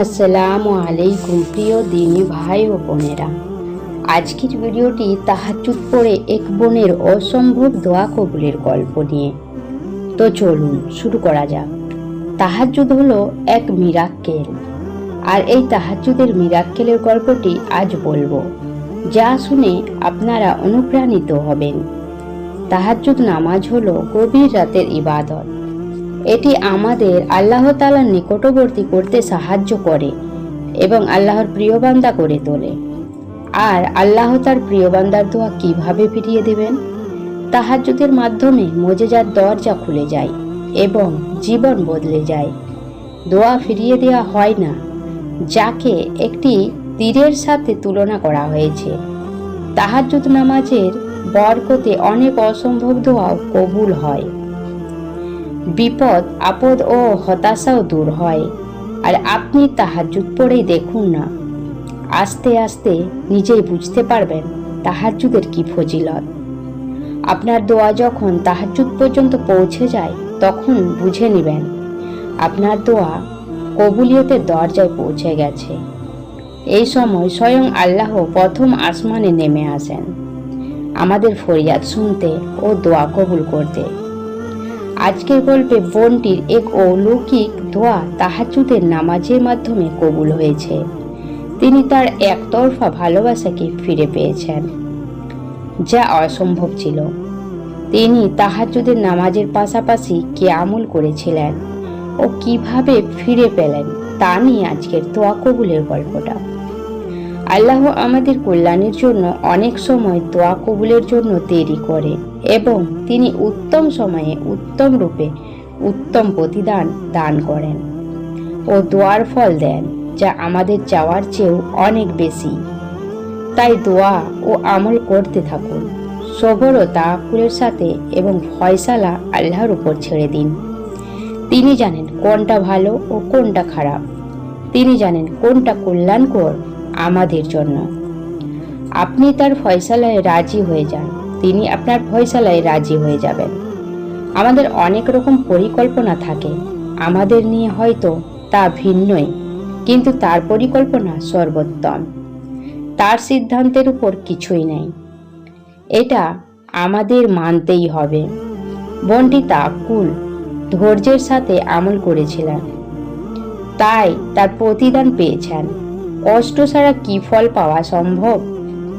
আসসালামু আলাইকুম প্রিয় দিনী ভাই ও বোনেরা। আজকের ভিডিওটি তাহাজুদ পড়ে এক বোনের অসম্ভব দোয়া কবুলের গল্প নিয়ে। তো চলুন শুরু করা যাক। তাহাজুদ হলো এক মিরাক্কেল। আর এই তাহাজুদের মিরাক্কেলের গল্পটি আজ বলব। যা শুনে আপনারা অনুপ্রাণিত হবেন। তাহাজুদ নামাজ হলো গভীর রাতের ইবাদত। এটি আমাদের আল্লাহ তালার নিকটবর্তী করতে সাহায্য করে এবং আল্লাহর প্রিয় বান্দা করে তোলে। আর আল্লাহ তার প্রিয় বান্দার দোয়া কীভাবে ফিরিয়ে দেবেন? তাহাজ্জুদের মাধ্যমে মজেজার দরজা খুলে যায় এবং জীবন বদলে যায়। দোয়া ফিরিয়ে দেওয়া হয় না, যাকে একটি তীরের সাথে তুলনা করা হয়েছে। তাহাজ্জুদ নামাজের বরকতে অনেক অসম্ভব দোয়াও কবুল হয়। বিপদ, আপদ ও হতাশাও দূর হয়। আর আপনি তাহাজুদ পড়েই দেখুন না। আস্তে আস্তে নিজেই বুঝতে পারবেন তাহাজুদের কি ফজিলত। আপনার দোয়া যখন তাহাজুদ পর্যন্ত পৌঁছে যায়, তখন বুঝে নেবেন, আপনার দোয়া কবুলিয়তের দরজায় পৌঁছে গেছে। এই সময় স্বয়ং আল্লাহ প্রথম আসমানে নেমে আসেন। আমাদের ফরিয়াদ শুনতে ও দোয়া কবুল করতে। আজকের গল্পে বোনটির এক অলৌকিক দোয়া তাহাজুদের নামাজের মাধ্যমে কবুল হয়েছে। তিনি তার একতরফা ভালোবাসাকে ফিরে পেয়েছেন। যা অসম্ভব ছিল। তিনি তাহাজুদের নামাজের পাশাপাশি কে আমল করেছিলেন ও কীভাবে ফিরে পেলেন তা নিয়ে আজকের দোয়া কবুলের গল্পটা। আল্লাহ আমাদের কল্যাণের জন্য অনেক সময় দোয়া কবুলের জন্য দেরি করে এবং তিনি উত্তম সময়ে উত্তম রূপে উত্তম প্রতিদান দান করেন ও দোয়ার ফল দেন, যা আমাদের চাওয়ার চেয়েও অনেক বেশি। তাই দোয়া ও আমল করতে থাকুন, সবর ও তাকুলের সাথে এবং ফয়সালা আল্লাহর উপর ছেড়ে দিন। তিনি জানেন কোনটা ভালো ও কোনটা খারাপ। তিনি জানেন কোনটা কল্যাণকর আমাদের জন্য। আপনি তার ফয়সালায় রাজি হয়ে যান। তিনি আপনার ফয়সালায় রাজি হয়ে যাবেন। আমাদের অনেক রকম পরিকল্পনা থাকে। আমাদের নিয়ে হয়তো তা ভিন্নই, কিন্তু তার পরিকল্পনা সর্বোত্তম। তার সিদ্ধান্তের উপর কিছুই নেই। এটা আমাদের মানতেই হবে। বনটি তাকুল ধৈর্যের সাথে আমল করেছিলেন। তাই তার প্রতিদান পেয়েছেন। কষ্ট ছাড়া কি ফল পাওয়া সম্ভব?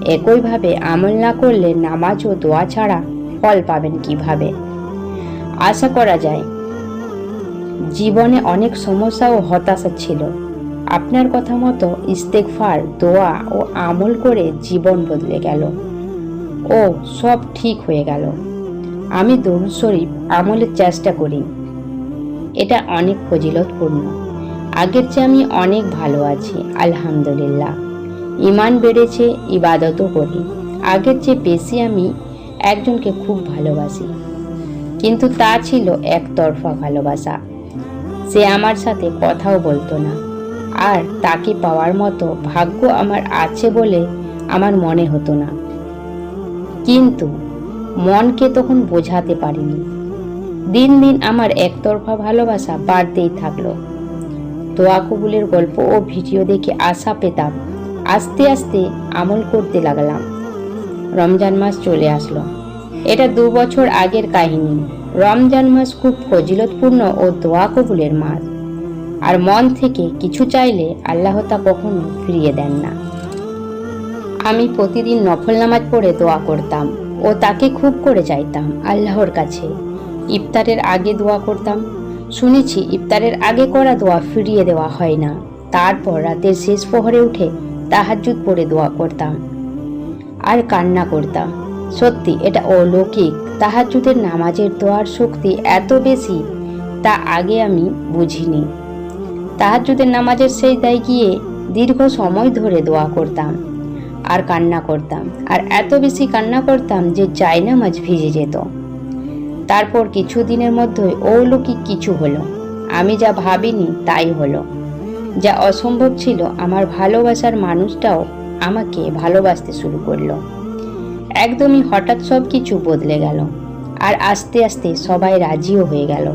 একইভাবে আমল না করলে নামাজ ও দোয়া ছাড়া ফল পাবেন কীভাবে? আশা করা যায়, জীবনে অনেক সমস্যা ও হতাশা ছিল। আপনার কথা মতো ইস্তেকফার দোয়া ও আমল করে জীবন বদলে গেল। ও, সব ঠিক হয়ে গেল। আমি দরুদ শরীফ আমলের চেষ্টা করি। এটা অনেক ফজিলতপূর্ণ। আগের চেয়ে আমি অনেক ভালো আছি, আলহামদুলিল্লাহ। ইমান বেড়েছে, ইবাদতও করি। আগের চেয়ে বেশি আমি একজনকে খুব ভালোবাসি। কিন্তু তা ছিল একতরফা ভালোবাসা। সে আমার সাথে কথাও বলতো না। আর তাকে পাওয়ার মতো ভাগ্য আমার আছে বলে আমার মনে হতো না। কিন্তু মনকে তখন বোঝাতে পারিনি। দিন দিন আমার একতরফা ভালোবাসা বাড়তেই থাকল। দোয়া কবুলের গল্প ও ভিডিও দেখে আশা পেতাম। আস্তে আস্তে আমল করতে লাগলাম। রমজান মাস চলে আসলো। এটা দু বছর আগের কাহিনী। রমজান মাস খুব ফজিলতপূর্ণ ও দোয়া কবুলের মাস। আর মন থেকে কিছু চাইলে আল্লাহ তা কখনো ফিরিয়ে দেন না। আমি প্রতিদিন নফল নামাজ পড়ে দোয়া করতাম ও তাকে খুব করে চাইতাম আল্লাহর কাছে। ইফতারের আগে দোয়া করতাম। শুনেছি ইফতারের আগে করা দোয়া ফিরিয়ে দেওয়া হয় না। তারপর রাতের শেষ প্রহরে উঠে তাহাজুদ পড়ে দোয়া করতাম। আর কান্না করতাম। সত্যি এটা অলৌকিক। তাহাজুদের নামাজের দোয়ার শক্তি এত বেশি, তা আগে আমি বুঝিনি। তাহাজুদের নামাজের সেই দায় গিয়ে দীর্ঘ সময় ধরে দোয়া করতাম। আর কান্না করতাম। আর এত বেশি কান্না করতাম যে চাই নামাজ ভিজে যেত। তারপর কিছুদিনের মধ্যে অলৌকিক কিছু হলো। আমি যা ভাবিনি তাই হলো। যা অসম্ভব ছিল, আমার ভালোবাসার মানুষটাও আমাকে ভালোবাসতে শুরু করল। একদমই হঠাৎ সব কিছু বদলে গেল আর আস্তে আস্তে সবাই রাজিও হয়ে গেল।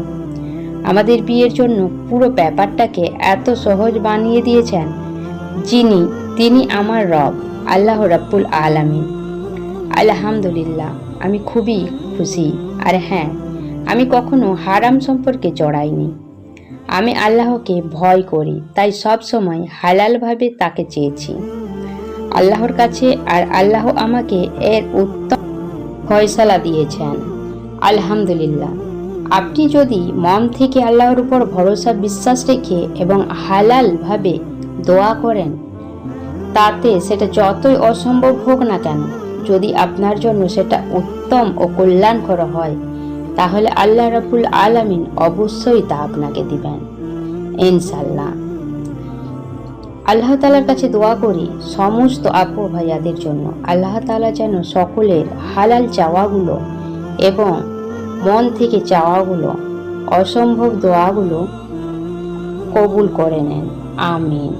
আমাদের বিয়ের জন্য পুরো ব্যাপারটাকে এত সহজ বানিয়ে দিয়েছেন যিনি, তিনি আমার রব, আল্লাহ রাব্বুল আলামিন। আলহামদুলিল্লাহ, আমি খুবই খুশি। আর হ্যাঁ আমি কখনো হারাম সম্পর্কে জড়াইনি। আমি আল্লাহকে ভয় করি, তাই সব সময় হালালভাবে তাকে চেয়েছি। আল্লাহর কাছে আর আল্লাহ আমাকে এর উত্তম ফয়সালা দিয়েছেন। আলহামদুলিল্লাহ। আপনি যদি মন থেকে আল্লাহর উপর ভরসা বিশ্বাস রেখে এবং হালালভাবে দোয়া করেন, তাতে সেটা যতই অসম্ভব হোক না কেন যদি আপনার জন্য সেটা উত্তম ও কল্যাণকর হয়, তাহলে আল্লাহ রাবুল আলামিন অবশ্যই তা আপনাকে দিবেন। ইনশাল্লাহ আল্লাহ তালার কাছে দোয়া করি সমস্ত আপু ভাইয়াদের জন্য। আল্লাহ তালা যেন সকলের হালাল চাওয়াগুলো এবং মন থেকে চাওয়াগুলো, অসম্ভব দোয়াগুলো কবুল করে নেন। আমিন।